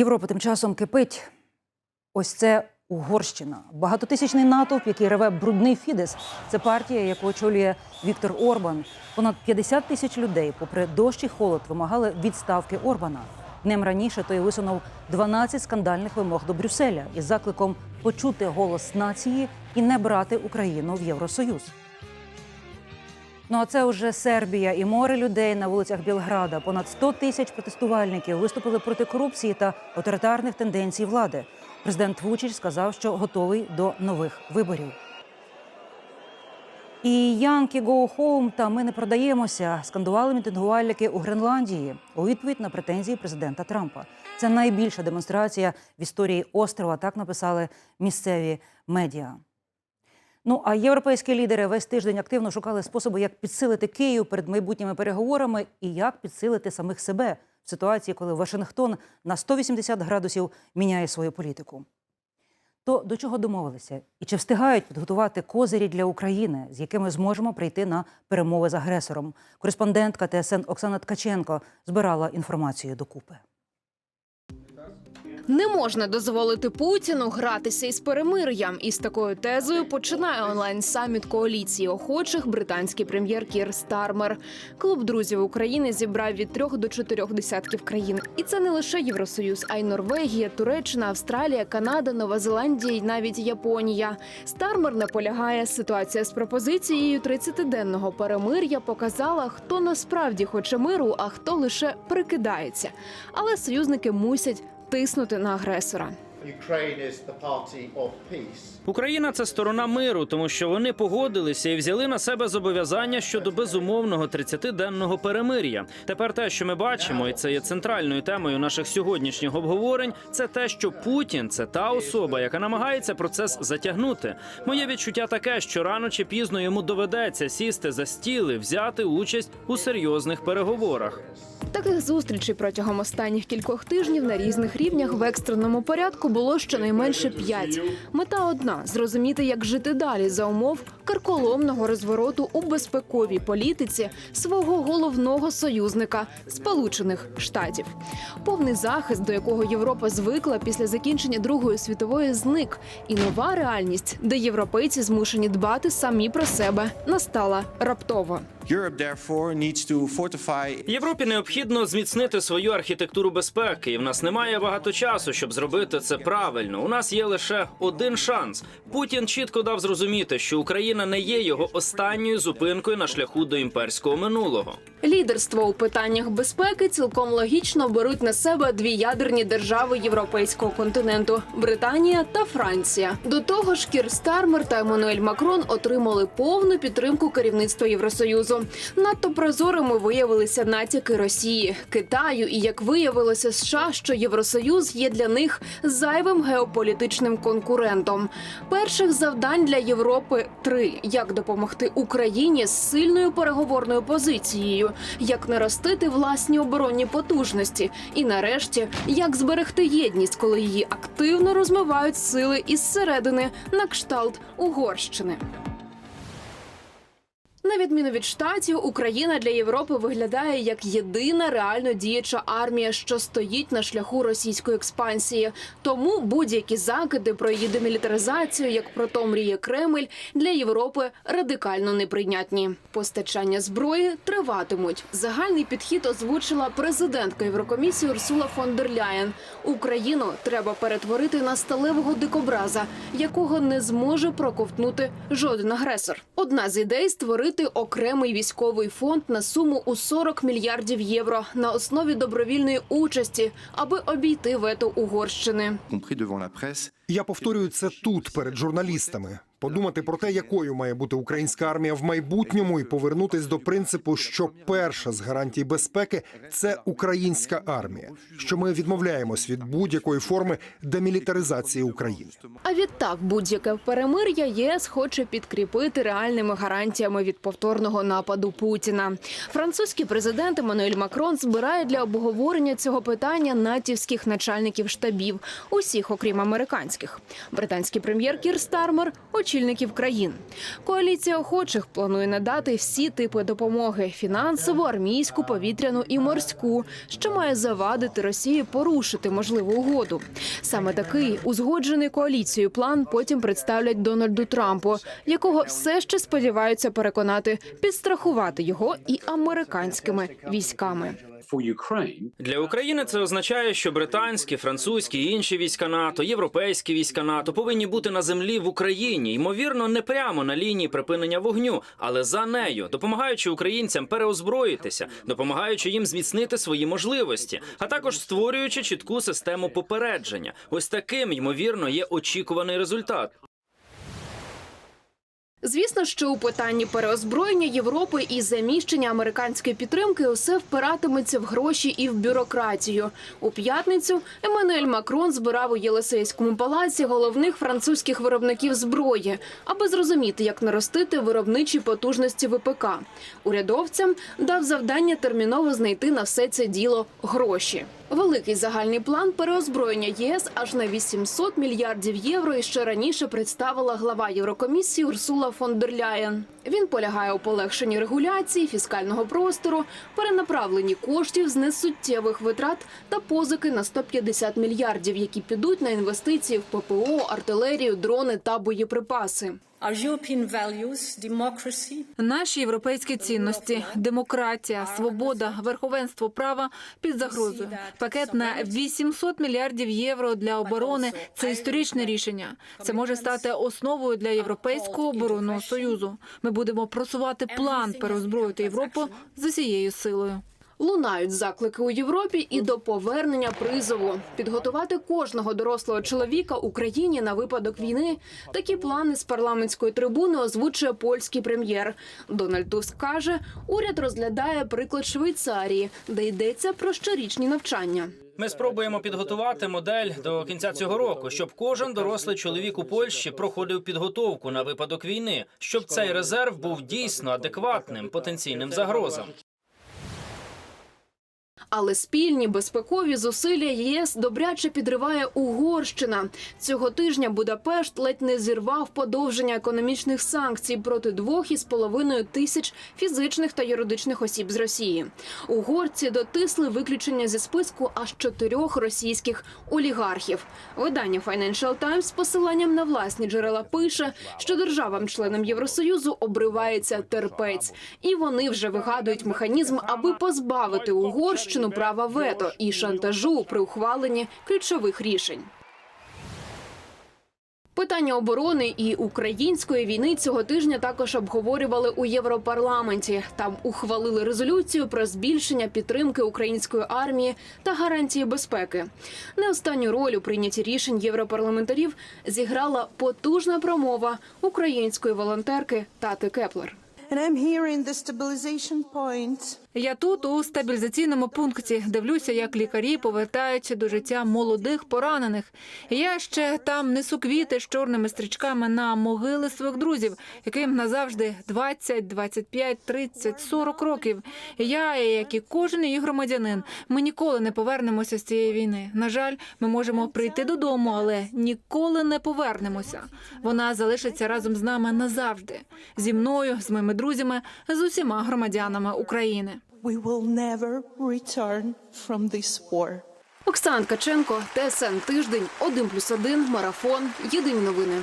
Європа тим часом кипить. Ось це Угорщина. Багатотисячний натовп, який реве брудний Фідес. Це партія, яку очолює Віктор Орбан. Понад 50 тисяч людей, попри дощ і холод, вимагали відставки Орбана. Днем раніше той висунув 12 скандальних вимог до Брюсселя із закликом почути голос нації і не брати Україну в Євросоюз. Ну а це вже Сербія і море людей на вулицях Білграда. Понад 100 тисяч протестувальників виступили проти корупції та авторитарних тенденцій влади. Президент Вучич сказав, що готовий до нових виборів. І Янки go home та ми не продаємося. Скандували мітингувальники у Гренландії у відповідь на претензії президента Трампа. Це найбільша демонстрація в історії острова. Так написали місцеві медіа. Ну а європейські лідери весь тиждень активно шукали способи, як підсилити Київ перед майбутніми переговорами і як підсилити самих себе в ситуації, коли Вашингтон на 180 градусів міняє свою політику. То до чого домовилися? І чи встигають підготувати козирі для України, з якими зможемо прийти на перемови з агресором? Кореспондентка ТСН Оксана Ткаченко збирала інформацію докупи. Не можна дозволити Путіну гратися із перемир'ям. Із такою тезою починає онлайн саміт коаліції охочих британський прем'єр Кір Стармер. Клуб друзів України зібрав від трьох до чотирьох десятків країн. І це не лише Євросоюз, а й Норвегія, Туреччина, Австралія, Канада, Нова Зеландія і навіть Японія. Стармер наполягає, ситуація з пропозицією 30-денного перемир'я показала, хто насправді хоче миру, а хто лише прикидається. Але союзники мусять тиснути на агресора. Ukraine is the party of peace. Україна це сторона миру, тому що вони погодилися і взяли на себе зобов'язання щодо безумовного 30-денного перемир'я. Тепер те, що ми бачимо, і це є центральною темою наших сьогоднішніх обговорень, це те, що Путін це та особа, яка намагається процес затягнути. Моє відчуття таке, що рано чи пізно йому доведеться сісти за стіл і взяти участь у серйозних переговорах. Таких зустрічей протягом останніх кількох тижнів на різних рівнях в екстреному порядку було щонайменше п'ять. Мета одна зрозуміти, як жити далі за умов карколомного розвороту у безпековій політиці свого головного союзника Сполучених Штатів. Повний захист, до якого Європа звикла після закінчення Другої світової, зник, і нова реальність, де європейці змушені дбати самі про себе, настала раптово. Європі необхідно зміцнити свою архітектуру безпеки, і в нас немає багато часу, щоб зробити це правильно. У нас є лише один шанс. Путін чітко дав зрозуміти, що Україна не є його останньою зупинкою на шляху до імперського минулого. Лідерство у питаннях безпеки цілком логічно беруть на себе дві ядерні держави європейського континенту Британія та Франція. До того ж, Кір Стармер та Еммануель Макрон отримали повну підтримку керівництва Євросоюзу. Надто прозорими виявилися натяки Росії, Китаю і як виявилося США, що Євросоюз є для них зайвим геополітичним конкурентом. Перших завдань для Європи три: як допомогти Україні з сильною переговорною позицією, як наростити власні оборонні потужності, і нарешті як зберегти єдність, коли її активно розмивають сили із середини на кшталт Угорщини. На відміну від штатів, Україна для Європи виглядає як єдина реально діяча армія, що стоїть на шляху російської експансії. Тому будь-які закиди про її демілітаризацію, як про то мріє Кремль, для Європи радикально неприйнятні. Постачання зброї триватимуть. Загальний підхід озвучила президентка Єврокомісії Урсула фон дер Ляєн. Україну треба перетворити на сталевого дикобраза, якого не зможе проковтнути жоден агресор. Одна з ідей створити окремий військовий фонд на суму у 40 мільярдів євро на основі добровільної участі, аби обійти вето Угорщини. Я повторюю це тут перед журналістами. Подумати про те, якою має бути українська армія в майбутньому, і повернутись до принципу, що перша з гарантій безпеки це українська армія. Що ми відмовляємось від будь-якої форми демілітаризації України. А відтак будь-яке перемир'я ЄС хоче підкріпити реальними гарантіями від повторного нападу Путіна. Французький президент Еммануель Макрон збирає для обговорення цього питання натівських начальників штабів, усіх, окрім американських. Британський прем'єр Кір Стармер очільників країн. Коаліція охочих планує надати всі типи допомоги: фінансову, армійську, повітряну і морську, що має завадити Росії порушити можливу угоду. Саме такий узгоджений коаліцією план потім представлять Дональду Трампу, якого все ще сподіваються переконати підстрахувати його і американськими військами. Для України це означає, що британські, французькі інші війська НАТО, європейські війська НАТО повинні бути на землі в Україні, ймовірно, не прямо на лінії припинення вогню, але за нею, допомагаючи українцям переозброїтися, допомагаючи їм зміцнити свої можливості, а також створюючи чітку систему попередження. Ось таким ймовірно є очікуваний результат. Звісно, що у питанні переозброєння Європи і заміщення американської підтримки усе впиратиметься в гроші і в бюрократію. У п'ятницю Еммануель Макрон збирав у Єлисейському палаці головних французьких виробників зброї, аби зрозуміти, як наростити виробничі потужності ВПК. Урядовцям дав завдання терміново знайти на все це діло гроші. Великий загальний план переозброєння єС аж на 800 мільярдів євро і ще раніше представила глава Єврокомісії Урсула фон дер Ляєн. Він полягає у полегшенні регуляції, фіскального простору, перенаправленні коштів з несуттєвих витрат та позики на 150 мільярдів, які підуть на інвестиції в ППО, артилерію, дрони та боєприпаси. Наші європейські цінності, демократія, свобода, верховенство права під загрозою. Пакет на 800 мільярдів євро для оборони це історичне рішення. Це може стати основою для європейського оборонного союзу. Ми будемо просувати план переозброїти Європу з усією силою. Лунають заклики у Європі і до повернення призову. Підготувати кожного дорослого чоловіка Україні на випадок війни. Такі плани з парламентської трибуни озвучує польський прем'єр. Дональд Туск каже, уряд розглядає приклад Швейцарії, де йдеться про щорічні навчання. Ми спробуємо підготувати модель до кінця цього року, щоб кожен дорослий чоловік у Польщі проходив підготовку на випадок війни, щоб цей резерв був дійсно адекватним потенційним загрозам. Але спільні безпекові зусилля ЄС добряче підриває Угорщина. Цього тижня Будапешт ледь не зірвав подовження економічних санкцій проти двох із половиною тисяч фізичних та юридичних осіб з Росії. Угорці дотисли виключення зі списку аж чотирьох російських олігархів. Видання Financial Times з посиланням на власні джерела пише, що державам-членам Євросоюзу обривається терпець, і вони вже вигадують механізм, аби позбавити Угорщину права вето і шантажу при ухваленні ключових рішень. Питання оборони і української війни цього тижня також обговорювали у Європарламенті. Там ухвалили резолюцію про збільшення підтримки української армії та гарантії безпеки. Не останню роль у прийнятті рішень європарламентарів зіграла потужна промова української волонтерки Тати Кеплер. Я тут у стабілізаційному пункті дивлюся, як лікарі повертаються до життя молодих поранених. Я ще там несу квіти з чорними стрічками на могили своїх друзів, яким назавжди 20, 25, 30, 40 років. Я, як і кожен її громадянин, ми ніколи не повернемося з цієї війни. На жаль, ми можемо прийти додому, але ніколи не повернемося. Вона залишиться разом з нами назавжди, зі мною, з моїми друзями, з усіма громадянами України. We will never return from this war. Оксана Ткаченко, ТСН Тиждень, 1+,1, Марафон. Єдині новини.